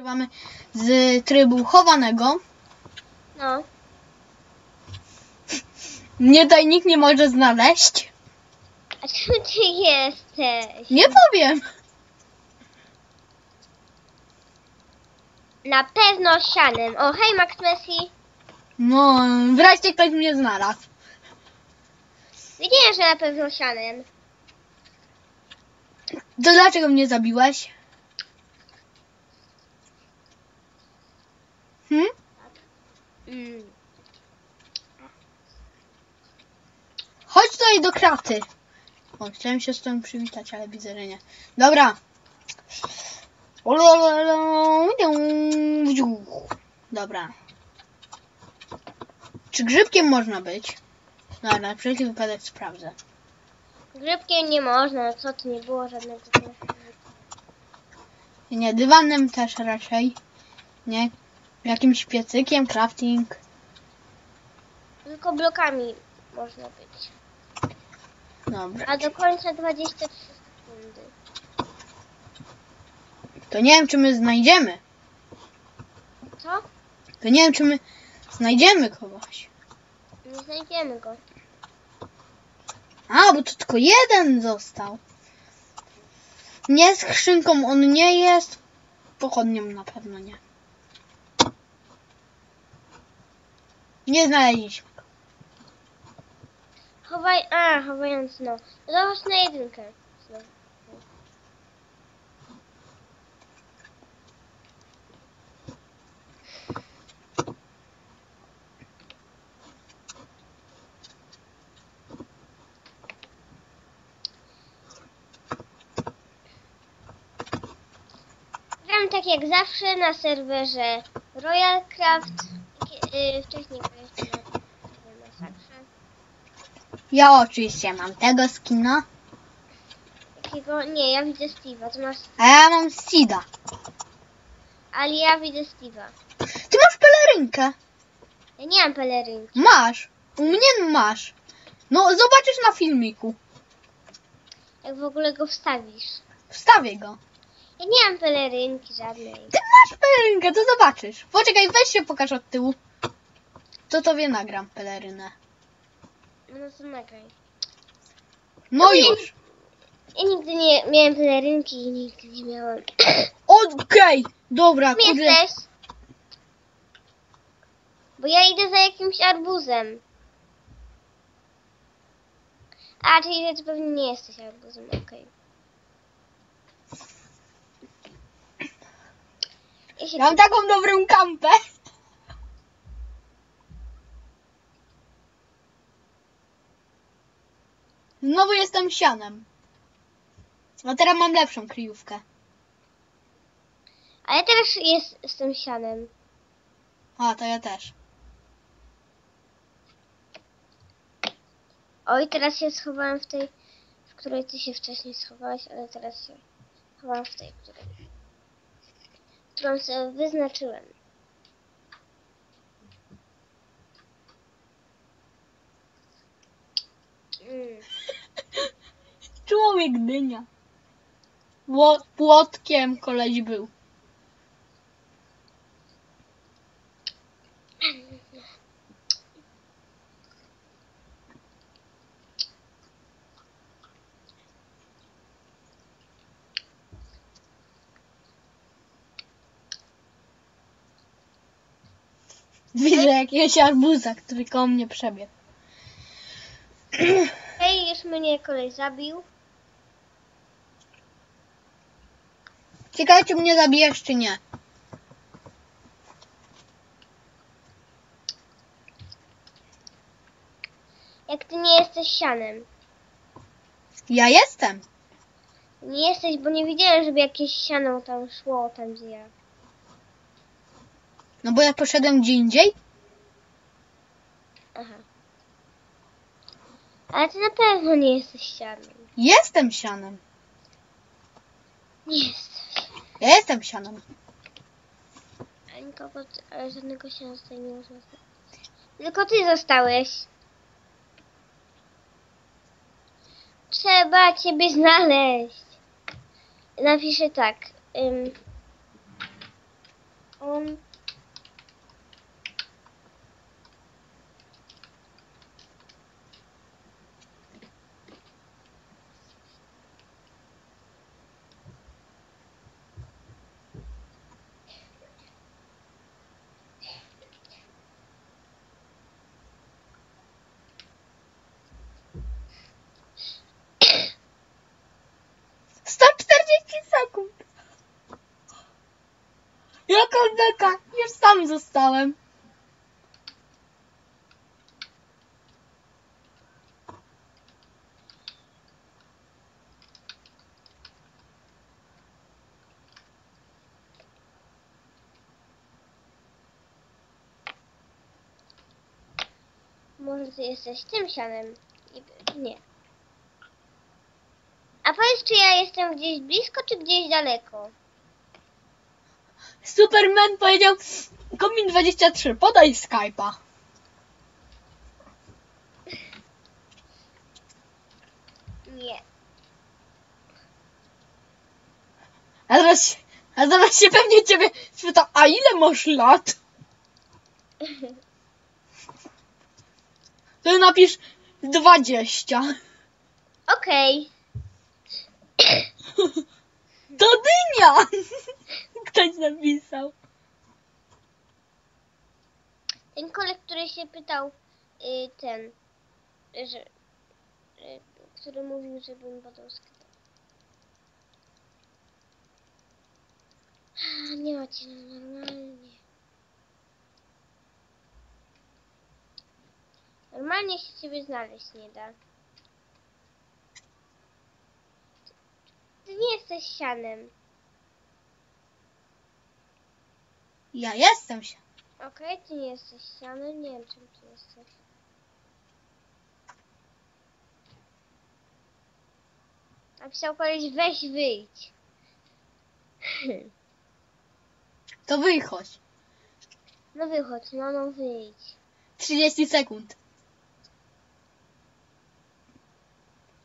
Nagrywamy z trybu chowanego. No. Mnie tutaj nikt nie może znaleźć. A czym ty jesteś? Nie powiem. Na pewno sianem. O, hej Max Messi. No, wreszcie ktoś mnie znalazł. Wiedziałem, że na pewno sianem. To dlaczego mnie zabiłeś? Hmm? Mm. Chodź tutaj do kraty. O, chciałem się z tym przywitać, ale widzę, że nie. Dobra. Dobra. Czy grzybkiem można być? Dobra, na wszelki wypadek sprawdzę. Grzybkiem nie można, co tu nie było żadnego. Nie, dywanem też raczej. Nie. Jakimś piecykiem, crafting. Tylko blokami można być. Dobra. A do końca 23 sekundy. To nie wiem, czy my znajdziemy. Co? To nie wiem, czy my znajdziemy kogoś. Nie znajdziemy go. A, bo to tylko jeden został. Nie skrzynką on nie jest. Pochodnią na pewno nie. Nie znaleźliśmy. Chowaj. A, chowając no. Zobacz na jedynkę. Znowu. Gram tak jak zawsze na serwerze Royal Craft. Yy, wcześniej graliśmy na na masakrze. Ja oczywiście mam tego skina, Jakiego? Nie, ja widzę Steve'a. Ty masz... a ja mam Sida. Ale ja widzę Steve'a. Ty masz pelerynkę. Ja nie mam pelerynki. Masz. U mnie masz. No, zobaczysz na filmiku. Jak w ogóle go wstawisz? Wstawię go. Ja nie mam pelerynki żadnej. Ty masz pelerynkę, to zobaczysz. Poczekaj, weź się pokaż od tyłu. To tobie nagram pelerynę. No to nagraj. No i- już. Ja nigdy nie miałem pelerynki i nigdy nie miałam. Okej, dobra, Kim kurde. jesteś? Bo ja idę za jakimś arbuzem. A, czyli ty pewnie nie jesteś arbuzem, okej. Ja się Ja mam taką dobrą kampę. Znowu jestem sianem. A teraz mam lepszą kryjówkę. A ja teraz jest, jestem sianem. A, to ja też. Oj, teraz się schowałem w tej, w której ty się wcześniej schowałeś, ale teraz się chowam w tej, której, którą sobie wyznaczyłem. Mm. Człowiek dynia. Ło- Płotkiem koleś był. Widzę jakiegoś arbuza, który koło mnie przebiegł. Hej, już mnie kolej zabił. Ciekawe, czy mnie zabijesz, czy nie. Jak ty nie jesteś sianem. Ja jestem. Nie jesteś, bo nie widziałem, żeby jakieś siano tam szło, tam gdzie ja. No bo ja poszedłem gdzie indziej. Aha. Ale ty na pewno nie jesteś sianem. Jestem sianem. Nie. Ja jestem sianem. A nikogo, ale żadnego siana tutaj nie można. Tylko ty zostałeś. Trzeba ciebie znaleźć. Napiszę tak. On... sekund. Jaka beka? Już sam zostałem. Może ty jesteś tym sianem? Nie. A powiedz, czy ja jestem gdzieś blisko, czy gdzieś daleko? Superman powiedział Komin 23, podaj Skype'a. Nie. A zaraz, się- a zaraz się pewnie ciebie spyta, a ile masz lat? To napisz 20. Okej. To dynia! Ktoś napisał. Ten koleś, który się pytał, y, ten, że, y, który mówił, żebym badał. A, Nie ma cię no, normalnie. Normalnie się ciebie znaleźć nie da. Ty nie jesteś sianem. Ja jestem się. Okej, ty nie jesteś sianem, nie wiem czym ty jesteś. Napisał koleś, weź wyjdź. To wychodź. No wychodź, no no wyjdź. 30 sekund.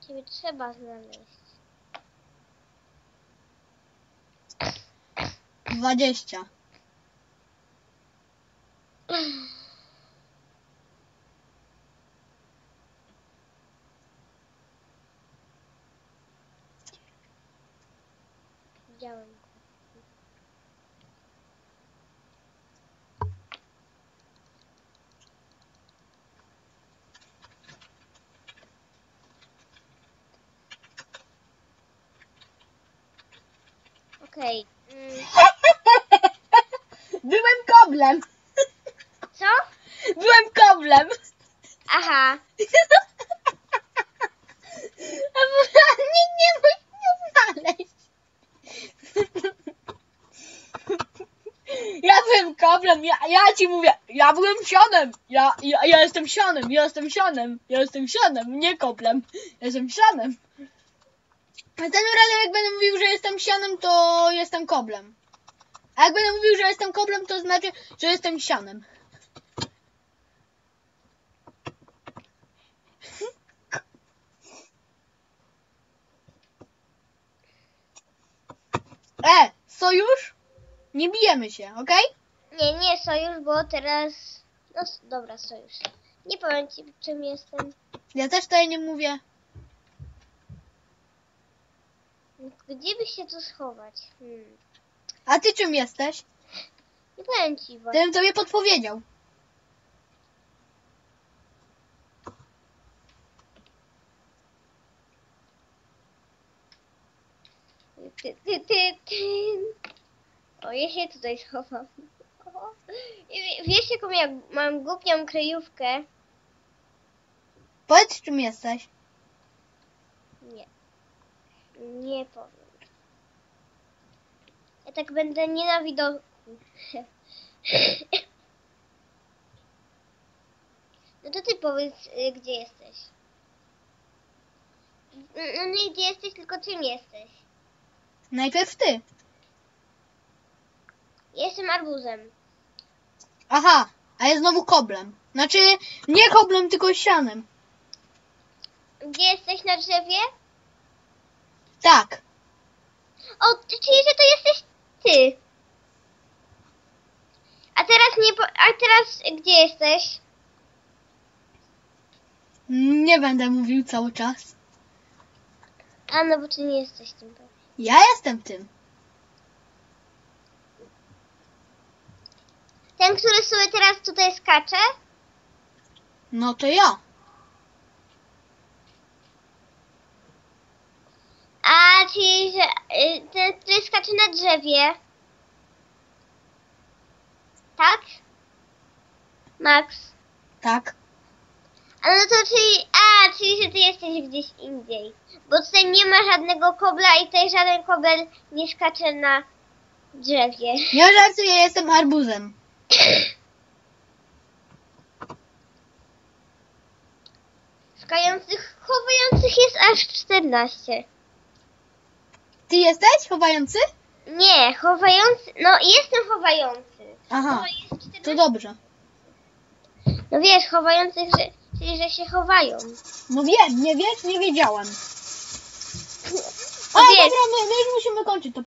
Ciebie trzeba znaleźć. 20. Widziałem go. Okej. Mm, Byłem koblem. co? Byłem koblem. Aha. A nikt nie mógł mnie znaleźć. Ja byłem koblem, ja, ja ci mówię, ja byłem sianem, ja, ja, ja jestem sianem, ja jestem sianem, ja jestem sianem, nie koblem, ja jestem sianem. A ten razem jak będę mówił, że jestem sianem, to jestem koblem. A jak będę mówił, że jestem koblem, to znaczy, że jestem sianem. E, sojusz? Nie bijemy się, okej? Nie, nie sojusz, bo teraz... No dobra, sojusz. Nie powiem ci czym jestem. Ja też tutaj nie mówię. Gdzie by się tu schować? Hmm. A ty czym jesteś? Nie powiem ci właśnie. Ten tobie podpowiedział. Ty, ty, ty, ty. O, ja się tutaj schowam. O. I wie- Wiesz jaką ja mam głupią kryjówkę? Powiedz czym jesteś. Nie. Nie powiem. Ja tak będę nie na widoku. No to ty powiedz, y, gdzie jesteś. No nie gdzie jesteś, tylko czym jesteś. Najpierw ty. Jestem arbuzem. Aha, a ja znowu koblem. Znaczy, nie koblem, tylko sianem. Gdzie jesteś na drzewie? Tak. O, ty- czyli że to jesteś ty. nie po... A teraz gdzie jesteś? Nie będę mówił cały czas. A no bo ty nie jesteś tym. Ja jestem tym. Ten, który sobie teraz tutaj skacze? No to ja. A czyli, że y, ten, który skacze na drzewie. Tak? Max. Tak. A no to czyli, a, czyli, że ty jesteś gdzieś indziej. Bo tutaj nie ma żadnego kobla i tutaj żaden kobel nie skacze na drzewie. Ja żartuję, jestem arbuzem. Skających, chowających jest aż 14. Ty jesteś chowający? Nie, chowający, no jestem chowający. Aha, jest 14. to dobrze. No wiesz, chowających, że, czyli że się chowają. No wiem, nie wiesz, nie wiedziałem. A, No wiesz, dobra, my, my już musimy kończyć to